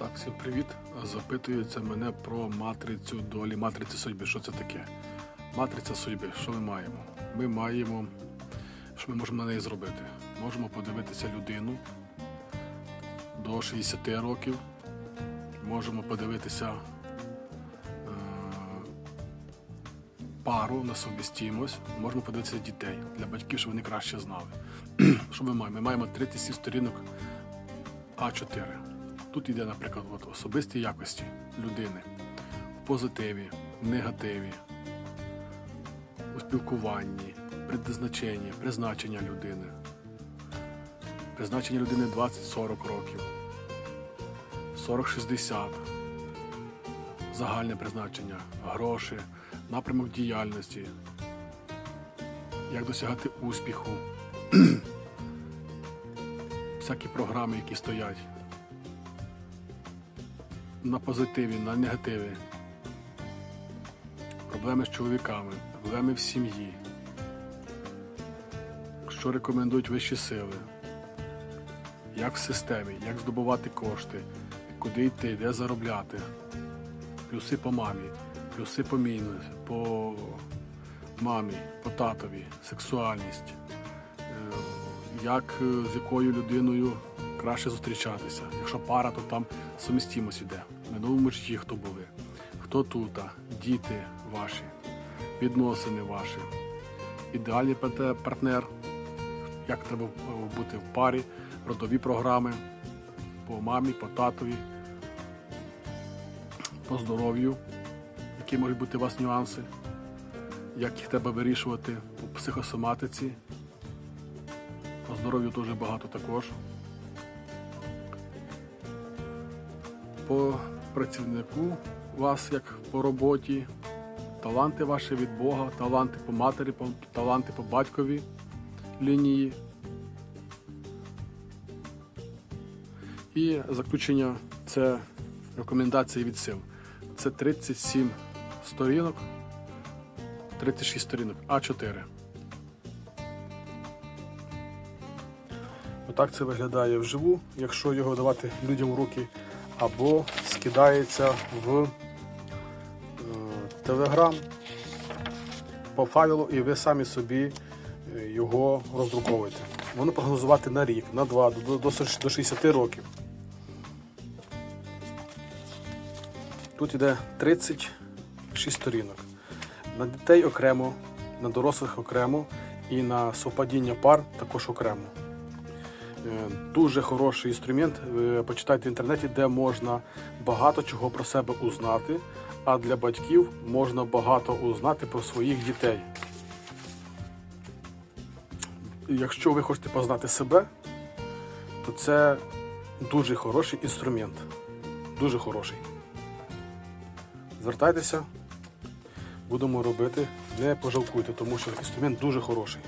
Так, всім привіт. Запитується мене про матрицю долі, матрицю судьби. Що це таке? Матриця судьби, що ми маємо? Ми маємо, що ми можемо на неї зробити? Можемо подивитися людину до 60 років, можемо подивитися е, пару на совмістимость, можемо подивитися дітей для батьків, щоб вони краще знали. що ми маємо? Ми маємо 37 сторінок А4. Тут йде, наприклад, от особисті якості людини. В позитиві, в негативі, у спілкуванні, предназначенні, призначення людини. Призначення людини 20-40 років, 40-60, загальне призначення, гроші, напрямок діяльності, як досягати успіху, всякі програми, які стоять на позитиві, на негативі. Проблеми з чоловіками, проблеми в сім'ї. Що рекомендують вищі сили, як в системі, як здобувати кошти, куди йти, де заробляти, плюси по мамі, плюси по мінус, по мамі, по татові, сексуальність, е, як е, з якою людиною краще зустрічатися. Якщо пара, то там сумістимость іде. В минулому житті хто були, хто тут, діти ваші, відносини ваші, ідеальний партнер, як треба бути в парі, родові програми. По мамі, по татові, по здоров'ю, які можуть бути у вас нюанси, як їх треба вирішувати по психосоматиці. По здоров'ю дуже багато також. По працівнику вас як по роботі, таланти ваші від Бога, таланти по матері, таланти по батькові лінії. І заключення це рекомендації від сил. Це 37 сторінок, 36 сторінок, А4. Отак це виглядає вживу, якщо його давати людям в руки, або скидається в Telegram по файлу, і ви самі собі е, його роздруковуєте. Воно прогнозувати на рік, на два, до, до, до 60 років. Тут іде 36 сторінок. На дітей окремо, на дорослих окремо і на совпадіння пар також окремо. Е, Дуже хороший інструмент. Почитайте в інтернеті, де можна багато чого про себе узнати, а для батьків можна багато узнати про своїх дітей. Якщо ви хочете познати себе, то це дуже хороший інструмент. Дуже хороший. Звертайтеся, будемо робити, не пожалкуйте, тому що інструмент дуже хороший.